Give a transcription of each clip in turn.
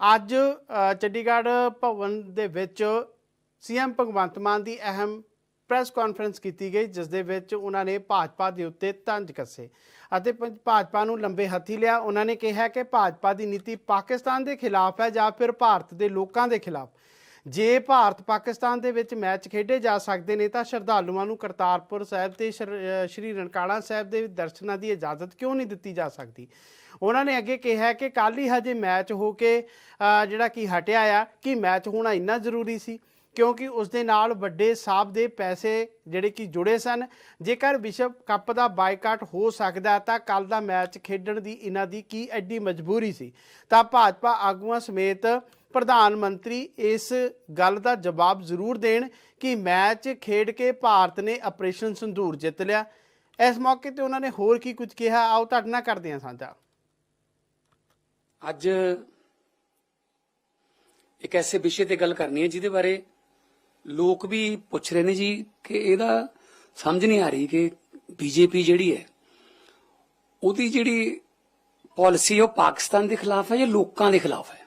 ਅੱਜ ਚੰਡੀਗੜ੍ਹ ਭਵਨ ਦੇ ਵਿੱਚ ਸੀਐਮ ਭਗਵੰਤ ਮਾਨ ਦੀ ਅਹਿਮ ਪ੍ਰੈਸ ਕਾਨਫਰੰਸ ਕੀਤੀ ਗਈ, ਜਿਸ ਦੇ ਵਿੱਚ ਉਹਨਾਂ ਨੇ ਭਾਜਪਾ ਦੇ ਉੱਤੇ ਤੰਜ ਕੱਸੇ ਅਤੇ ਪੰਜ- ਭਾਜਪਾ ਨੂੰ ਲੰਬੇ ਹੱਥੀ ਲਿਆ। ਉਹਨਾਂ ਨੇ ਕਿਹਾ ਕਿ ਭਾਜਪਾ ਦੀ ਨੀਤੀ ਪਾਕਿਸਤਾਨ ਦੇ ਖਿਲਾਫ ਹੈ ਜਾਂ ਫਿਰ ਭਾਰਤ ਦੇ ਲੋਕਾਂ ਦੇ ਖਿਲਾਫ। ਜੇ ਭਾਰਤ ਪਾਕਿਸਤਾਨ ਦੇ ਵਿੱਚ ਮੈਚ ਖੇਡੇ ਜਾ ਸਕਦੇ ਨੇ, ਤਾਂ ਸ਼ਰਧਾਲੂਆਂ ਨੂੰ ਕਰਤਾਰਪੁਰ ਸਾਹਿਬ ਤੇ ਸ਼ਰ- ਸ਼੍ਰੀ ਨਨਕਾਣਾ ਸਾਹਿਬ ਦੇ ਦਰਸ਼ਨਾਂ ਦੀ ਇਜਾਜ਼ਤ ਕਿਉਂ ਨਹੀਂ ਦਿੱਤੀ ਜਾ ਸਕਦੀ? ਉਹਨਾਂ ਨੇ ਅੱਗੇ ਕਿਹਾ ਕਿ ਕੱਲ ਹੀ ਹਜੇ ਮੈਚ ਹੋ ਕੇ ਜਿਹੜਾ ਕਿ ਹਟਿਆ ਆ, ਕਿ ਮੈਚ ਹੋਣਾ ਇੰਨਾ ਜ਼ਰੂਰੀ ਸੀ, ਕਿਉਂਕਿ ਉਸ ਦੇ ਨਾਲ ਵੱਡੇ ਸਾਹਿਬ ਦੇ ਪੈਸੇ ਜਿਹੜੇ ਕਿ ਜੁੜੇ ਸਨ। ਜੇਕਰ ਵਿਸ਼ਵ ਕੱਪ ਦਾ ਬਾਈਕਾਟ ਹੋ ਸਕਦਾ, ਤਾਂ ਕੱਲ ਦਾ ਮੈਚ ਖੇਡਣ ਦੀ ਇਹਨਾਂ ਦੀ ਕੀ ਐਡੀ ਮਜਬੂਰੀ ਸੀ? ਤਾਂ ਭਾਜਪਾ ਆਗੂਆਂ ਸਮੇਤ ਪ੍ਰਧਾਨ ਮੰਤਰੀ ਇਸ ਗੱਲ ਦਾ ਜਵਾਬ ਜ਼ਰੂਰ ਦੇਣ ਕਿ ਮੈਚ ਖੇਡ ਕੇ ਭਾਰਤ ਨੇ ਆਪਰੇਸ਼ਨ ਸੰਧੂਰ ਜਿੱਤ ਲਿਆ। ਇਸ ਮੌਕੇ ਤੇ ਉਹਨਾਂ ਨੇ ਹੋਰ ਕੀ ਕੁਝ ਕਿਹਾ? ਆਓ ਤੁਹਾਡੇ ਨਾਲ ਕਰਦੇ ਹਾਂ ਸਾਂਝਾ। ਅੱਜ ਇੱਕ ਐਸੇ ਵਿਸ਼ੇ ਤੇ ਗੱਲ ਕਰਨੀ ਹੈ ਜਿਹਦੇ ਬਾਰੇ ਲੋਕ ਵੀ ਪੁੱਛ ਰਹੇ ਨੇ ਜੀ ਕਿ ਇਹਦਾ ਸਮਝ ਨਹੀਂ ਆ ਰਹੀ ਕਿ ਬੀਜੇਪੀ ਜਿਹੜੀ ਹੈ, ਉਹਦੀ ਜਿਹੜੀ ਪਾਲਿਸੀ ਉਹ ਪਾਕਿਸਤਾਨ ਦੇ ਖਿਲਾਫ ਹੈ ਜਾਂ ਲੋਕਾਂ ਦੇ ਖਿਲਾਫ ਹੈ?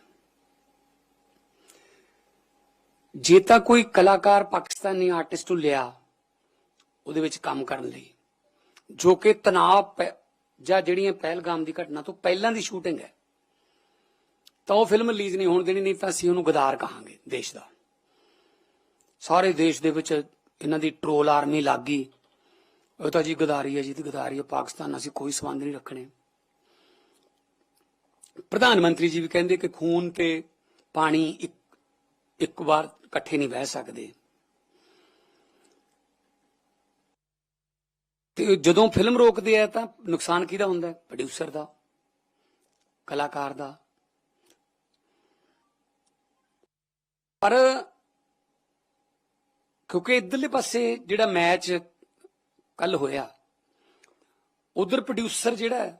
ਜੇ ਤਾਂ ਕੋਈ ਕਲਾਕਾਰ ਪਾਕਿਸਤਾਨੀ ਆਰਟਿਸਟ ਨੂੰ ਲਿਆ ਉਹਦੇ ਵਿੱਚ ਕੰਮ ਕਰਨ ਲਈ, ਜੋ ਕਿ ਤਣਾਅ ਜਾਂ ਜਿਹੜੀਆਂ ਪਹਿਲਗਾਮ ਦੀ ਘਟਨਾ ਤੋਂ ਪਹਿਲਾਂ ਦੀ ਸ਼ੂਟਿੰਗ ਹੈ, ਤਾਂ ਉਹ ਫਿਲਮ ਰਿਲੀਜ਼ ਨਹੀਂ ਹੋਣ ਦੇਣੀ, ਨਹੀਂ ਤਾਂ ਅਸੀਂ ਉਹਨੂੰ ਗਦਾਰ ਕਹਾਂਗੇ ਦੇਸ਼ ਦਾ। ਸਾਰੇ ਦੇਸ਼ ਦੇ ਵਿੱਚ ਇਹਨਾਂ ਦੀ ਟ੍ਰੋਲ ਆਰਮੀ ਲੱਗ ਗਈ। ਉਹ ਤਾਂ ਜੀ ਗਦਾਰੀ ਹੈ ਜੀ ਤੇ ਗਦਾਰੀ ਹੈ, ਪਾਕਿਸਤਾਨ ਨਾਲ ਅਸੀਂ ਕੋਈ ਸੰਬੰਧ ਨਹੀਂ ਰੱਖਣੇ। ਪ੍ਰਧਾਨ ਮੰਤਰੀ ਜੀ ਵੀ ਕਹਿੰਦੇ ਕਿ ਖੂਨ ਤੇ ਪਾਣੀ ਇੱਕ ਇੱਕ ਵਾਰ ਇਕੱਠੇ ਨਹੀਂ ਬਹਿ ਸਕਦੇ। ਤੇ ਜਦੋਂ ਫਿਲਮ ਰੋਕਦੇ ਆ ਤਾਂ ਨੁਕਸਾਨ ਕਿਹਦਾ ਹੁੰਦਾ ਪ੍ਰੋਡਿਊਸਰ ਦਾ, ਕਲਾਕਾਰ ਦਾ। ਪਰ ਕਿਉਂਕਿ ਇਧਰਲੇ ਪਾਸੇ ਜਿਹੜਾ ਮੈਚ ਕੱਲ ਹੋਇਆ, ਉਧਰ ਪ੍ਰੋਡਿਊਸਰ ਜਿਹੜਾ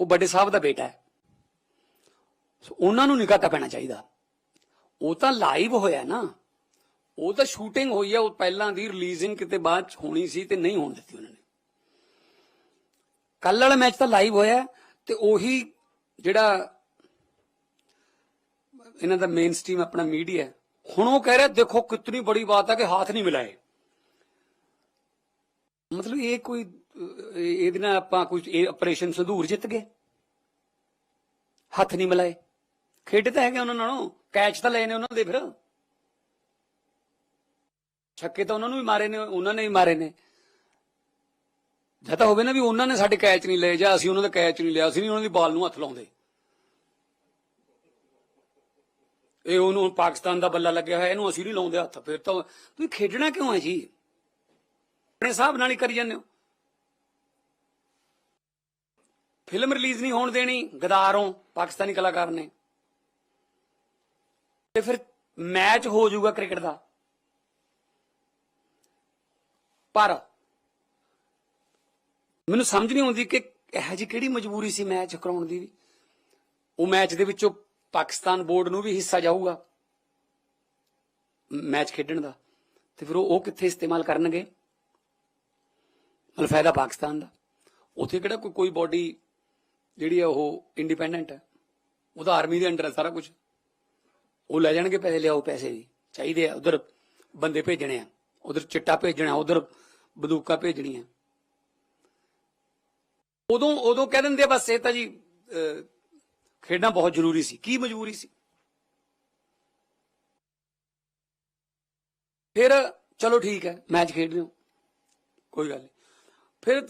ਉਹ ਵੱਡੇ ਸਾਹਿਬ ਦਾ ਬੇਟਾ ਹੈ। ਸੋ ਉਹਨਾਂ ਨੂੰ ਨਿਕਾਤਾ ਪੈਣਾ ਚਾਹੀਦਾ। ਉਹ ਤਾਂ ਲਾਈਵ ਹੋਇਆ ਨਾ। ਉਹ ਤਾਂ ਸ਼ੂਟਿੰਗ ਹੋਈ ਹੈ ਉਹ ਪਹਿਲਾਂ ਦੀ ਰਿਲੀਜ਼ਿੰਗ ਕਿਤੇ ਬਾਅਦ ਚ ਹੋਣੀ ਸੀ ਤੇ ਨਹੀਂ ਹੋਣ ਦਿੱਤੀ ਉਹਨਾਂ ਨੇ। ਕੱਲ ਵਾਲਾ ਮੈਚ ਤਾਂ ਲਾਈਵ ਹੋਇਆ ਤੇ ਉਹੀ ਜਿਹੜਾ ਇਹਨਾਂ ਦਾ ਮੇਨ ਸਟ੍ਰੀਮ ਆਪਣਾ ਮੀਡੀਆ ਹੁਣ ਉਹ ਕਹਿ ਰਿਹਾ, ਦੇਖੋ ਕਿਤਨੀ ਬੜੀ ਬਾਤ ਹੈ ਕਿ ਹੱਥ ਨਹੀਂ ਮਿਲਾਏ। ਮਤਲਬ ਇਹ ਕੋਈ ਇਹਦੇ ਨਾਲ ਆਪਾਂ ਕੋਈ ਇਹ ਆਪਰੇਸ਼ਨ ਸੰਧੂਰ ਜਿੱਤ ਗਏ। ਹੱਥ ਨਹੀਂ ਮਿਲਾਏ। ਖੇਡ ਤਾਂ ਹੈਗੇ ਉਹਨਾਂ ਨਾਲੋਂ। ਕੈਚ ਤਾਂ ਲਏ ਨੇ ਉਹਨਾਂ ਦੇ ਫਿਰ। ਛੱਕੇ ਤਾਂ ਉਹਨਾਂ ਨੂੰ ਵੀ ਮਾਰੇ ਨੇ, ਉਹਨਾਂ ਨੇ ਵੀ ਮਾਰੇ ਨੇ। ਜਾਂ ਹੋਵੇ ਨਾ ਵੀ ਉਹਨਾਂ ਨੇ ਸਾਡੇ ਕੈਚ ਨਹੀਂ ਲਏ, ਜਾਂ ਅਸੀਂ ਉਹਨਾਂ ਦਾ ਕੈਚ ਨਹੀਂ ਲਿਆ, ਅਸੀਂ ਨਹੀਂ ਉਹਨਾਂ ਦੀ ਬਾਲ ਨੂੰ ਹੱਥ ਲਾਉਂਦੇ। ਇਹ ਉਹਨੂੰ ਪਾਕਿਸਤਾਨ ਦਾ ਬੱਲਾ ਲੱਗਿਆ ਹੋਇਆ, ਇਹਨੂੰ ਅਸੀਂ ਨਹੀਂ ਲਾਉਂਦੇ ਹੱਥ। ਫਿਰ ਤਾਂ ਤੁਸੀਂ ਖੇਡਣਾ ਕਿਉਂ ਹੈ ਜੀ? ਆਪਣੇ ਹਿਸਾਬ ਨਾਲ ਹੀ ਕਰੀ ਜਾਂਦੇ ਹੋ। ਫਿਲਮ ਰਿਲੀਜ਼ ਨਹੀਂ ਹੋਣ ਦੇਣੀ, ਗਦਾਰੋਂ, ਪਾਕਿਸਤਾਨੀ ਕਲਾਕਾਰ ਨੇ। ਤੇ ਫਿਰ ਮੈਚ ਹੋ ਜਾਊਗਾ ਕ੍ਰਿਕਟ ਦਾ। ਪਰ ਮੈਨੂੰ ਸਮਝ ਨਹੀਂ ਆਉਂਦੀ ਕਿ ਇਹ ਜੀ ਕਿਹੜੀ ਮਜਬੂਰੀ ਸੀ ਮੈਚ ਕਰਾਉਣ ਦੀ ਵੀ। ਉਹ ਮੈਚ ਦੇ ਵਿੱਚੋਂ ਪਾਕਿਸਤਾਨ ਬੋਰਡ ਨੂੰ ਵੀ ਹਿੱਸਾ ਜਾਊਗਾ ਮੈਚ ਖੇਡਣ ਦਾ। ਤੇ ਫਿਰ ਉਹ ਕਿੱਥੇ ਇਸਤੇਮਾਲ ਕਰਨਗੇ? ਮਤਲਬ ਫਾਇਦਾ ਪਾਕਿਸਤਾਨ ਦਾ। ਉੱਥੇ ਕਿਹੜਾ ਕੋਈ ਕੋਈ ਬਾਡੀ ਜਿਹੜੀ ਹੈ ਉਹ ਇੰਡੀਪੈਂਡੈਂਟ ਹੈ? ਉਹਦਾ ਆਰਮੀ ਦੇ ਅੰਡਰ ਹੈ ਸਾਰਾ ਕੁਝ ਉਹ ਲੈ ਜਾਣਗੇ ਪੈਸੇ ਲਿਆਓ ਪੈਸੇ ਵੀ। ਚਾਹੀਦੇ ਆ ਉਧਰ ਬੰਦੇ ਭੇਜਣੇ ਆ। ਉਧਰ ਚਿੱਟਾ ਭੇਜਣਾ ਉਧਰ ਬੰਦੂਕਾਂ ਭੇਜਣੀਆਂ। ਉਦੋਂ ਉਦੋਂ ਕਹਿ ਦਿੰਦੇ ਬਸ ਇਹ ਤਾਂ ਜੀ ਅਹ, ਖੇਡਣਾ ਬਹੁਤ ਜ਼ਰੂਰੀ ਸੀ। ਕੀ ਮਜਬੂਰੀ ਸੀ? ਫਿਰ ਚਲੋ ਠੀਕ ਹੈ ਮੈਚ ਖੇਡ ਰਹੇ ਹੋ। ਕੋਈ ਗੱਲ ਨਹੀਂ। ਫਿਰ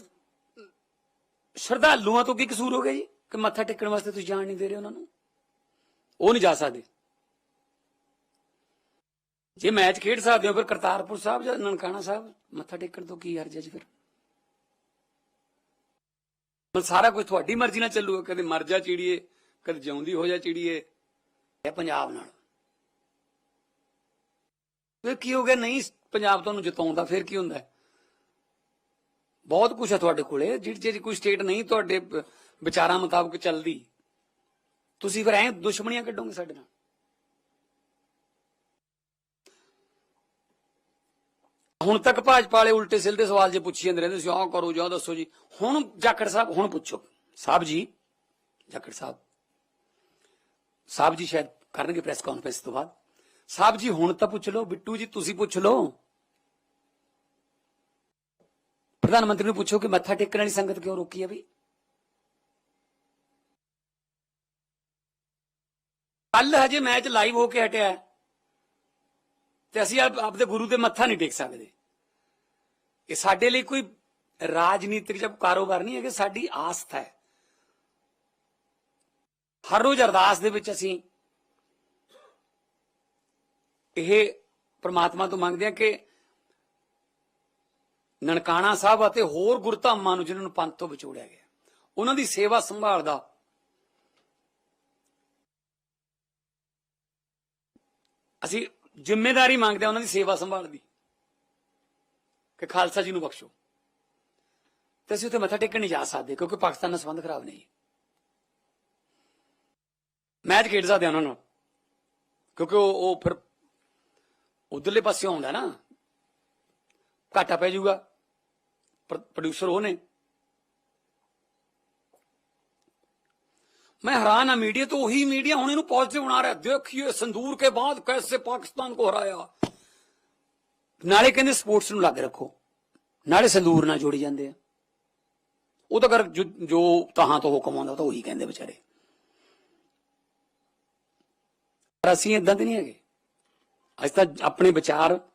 ਸ਼ਰਧਾਲੂਆਂ ਤੋਂ ਕੀ ਕਸੂਰ ਹੋ ਗਿਆ ਜੀ? ਕਿ ਮੱਥਾ ਟੇਕਣ ਵਾਸਤੇ ਤੁਸੀਂ ਜਾਣ ਨਹੀਂ ਦੇ ਰਹੇ ਉਹਨਾਂ ਨੂੰ? ਉਹ ਨਹੀਂ ਜਾ ਸਕਦੇ। ਜੇ ਮੈਚ ਖੇਡ ਸਕਦੇ ਹੋ, ਫਿਰ ਕਰਤਾਰਪੁਰ ਸਾਹਿਬ ਜਾਂ ਨਨਕਾਣਾ ਸਾਹਿਬ, ਮੱਥਾ ਟੇਕਣ ਤੋਂ ਕੀ ਹਰਜ ਹੈ ਜੀ ਫਿਰ? ਮਤਲਬ ਸਾਰਾ ਕੁਝ ਤੁਹਾਡੀ ਮਰਜ਼ੀ ਨਾਲ ਚੱਲੂਗਾ, ਕਦੇ ਮਰ ਜਾ ਚਿੜੀਏ, ਕਦੇ ਜਿਉਂਦੀ ਹੋ ਜਾ ਚਿੜੀਏ ਇਹ ਪੰਜਾਬ ਨਾਲ। ਫਿਰ ਕੀ ਹੋ ਗਿਆ, ਨਹੀਂ ਪੰਜਾਬ ਤੁਹਾਨੂੰ ਜਿਤਾਉਂਦਾ, ਫਿਰ ਕੀ ਹੁੰਦਾ? ਬਹੁਤ ਕੁਝ ਹੈ ਤੁਹਾਡੇ ਕੋਲੇ, ਜਿਹੜੀ ਜਿਹੜੀ ਕੋਈ ਸਟੇਟ ਨਹੀਂ ਤੁਹਾਡੇ ਵਿਚਾਰਾਂ ਮੁਤਾਬਕ ਚੱਲਦੀ। ਤੁਸੀਂ ਫਿਰ ਐ ਦੁਸ਼ਮਣੀਆਂ ਕੱਢੋਗੇ ਸਾਡੇ ਨਾਲ? ਹੁਣ ਤੱਕ ਭਾਜਪਾ ਵਾਲੇ ਉਲਟੇ ਸਿੱਧੇ ਸਵਾਲ ਜੇ ਪੁੱਛੀ ਜਾਂਦੇ ਰਹਿੰਦੇ ਸੀ, ਆਹ ਕਰੋ ਜਾਂ ਦੱਸੋ ਜੀ। ਹੁਣ ਜਾਖੜ ਸਾਹਿਬ, ਹੁਣ ਪੁੱਛੋ। ਸਾਹਿਬ ਜੀ, ਜਾਖੜ ਸਾਹਿਬ। ਸਾਹਿਬ ਜੀ ਸ਼ਾਇਦ ਕਰਨਗੇ ਪ੍ਰੈਸ ਕਾਨਫਰੰਸ ਤੋਂ ਬਾਅਦ। ਸਾਹਿਬ ਜੀ, ਹੁਣ ਤਾਂ ਪੁੱਛ ਲਓ। ਬਿੱਟੂ ਜੀ, ਤੁਸੀਂ ਪੁੱਛ ਲਓ। ਪ੍ਰਧਾਨ ਮੰਤਰੀ ਨੂੰ ਪੁੱਛੋ ਕਿ ਮੱਥਾ ਟੇਕਣ ਵਾਲੀ ਸੰਗਤ ਕਿਉਂ ਰੋਕੀ ਹੈ ਵੀ? ਕੱਲ ਹਜੇ ਮੈਚ ਲਾਈਵ ਹੋ ਕੇ ਹਟਿਆ ਤੇ ਅਸੀਂ ਆਪਦੇ ਗੁਰੂ ਦੇ ਮੱਥਾ ਨਹੀਂ ਟੇਕ ਸਕਦੇ। ਇਹ ਸਾਡੇ ਲਈ ਕੋਈ ਰਾਜਨੀਤਿਕ ਜਾਂ ਕਾਰੋਬਾਰ ਨਹੀਂ ਹੈ ਕਿ ਸਾਡੀ ਆਸਥਾ ਹੈ। ਹਰ ਰੋਜ਼ ਅਰਦਾਸ ਦੇ ਵਿੱਚ ਅਸੀਂ ਇਹ ਪ੍ਰਮਾਤਮਾ ਤੋਂ ਮੰਗਦੇ ਹਾਂ ਕਿ ਨਨਕਾਣਾ ਸਾਹਿਬ ਅਤੇ ਹੋਰ ਗੁਰਧਾਮਾਂ ਨੂੰ ਜਿਨ੍ਹਾਂ ਨੂੰ ਪੰਥ ਤੋਂ ਵਿਛੋੜਿਆ ਗਿਆ, ਉਹਨਾਂ ਦੀ ਸੇਵਾ ਸੰਭਾਲ ਦਾ ਅਸੀਂ ਜ਼ਿੰਮੇਵਾਰੀ ਮੰਗਦੇ ਹਾਂ ਉਹਨਾਂ ਦੀ ਸੇਵਾ ਸੰਭਾਲ ਦੀ। ਕਿ ਖਾਲਸਾ ਜੀ ਨੂੰ ਬਖਸ਼ੋ ਤੇ ਅਸੀਂ ਉੱਥੇ ਮੱਥਾ ਟੇਕਣ ਨਹੀਂ ਜਾ ਸਕਦੇ ਕਿਉਂਕਿ ਪਾਕਿਸਤਾਨ ਨਾਲ ਸੰਬੰਧ ਖਰਾਬ ਨਹੀਂ ਮੈਚ ਖੇਡ ਸਕਦੇ ਹਾਂ ਉਹਨਾਂ ਨਾਲ ਕਿਉਂਕਿ ਉਹ ਉਹ ਫਿਰ ਉਧਰਲੇ ਪਾਸੇ ਆਉਂਦਾ ਨਾ ਘਾਟਾ ਪੈ ਜਾਊਗਾ ਪ੍ਰੋਡਿਊਸਰ ਉਹ ਨੇ मैं हैरान है मीडिया तो वही मीडिया ਹੁਣ ਇਹਨੂੰ ਪੋਜ਼ਿਟਿਵ ਬਣਾ ਰਿਹਾ ਦੇਖੀਏ ਸੰਦੂਰ ਕੇ ਬਾਅਦ ਕੈਸੇ ਪਾਕਿਸਤਾਨ ਕੋ ਹਰਾਇਆ ਨਾਲੇ ਕਹਿੰਦੇ ਸਪੋਰਟਸ ਨੂੰ ਲੱਗ ਰੱਖੋ। ਨਾਲੇ ਸੰਦੂਰ ਨਾਲ ਜੋੜੀ ਜਾਂਦੇ ਆ। ਉਹ ਤਾਂ ਕਰ ਜੋ ਜੋ ਤਹਾਂ ਤੋਂ ਹੁਕਮ ਆਉਂਦਾ ਤਾਂ ਉਹੀ ਕਹਿੰਦੇ ਵਿਚਾਰੇ। ਪਰ ਅਸੀਂ ਇਦਾਂ ਦੇ ਨਹੀਂ ਹੈਗੇ। ਅਸੀਂ ਤਾਂ ਆਪਣੇ ਵਿਚਾਰ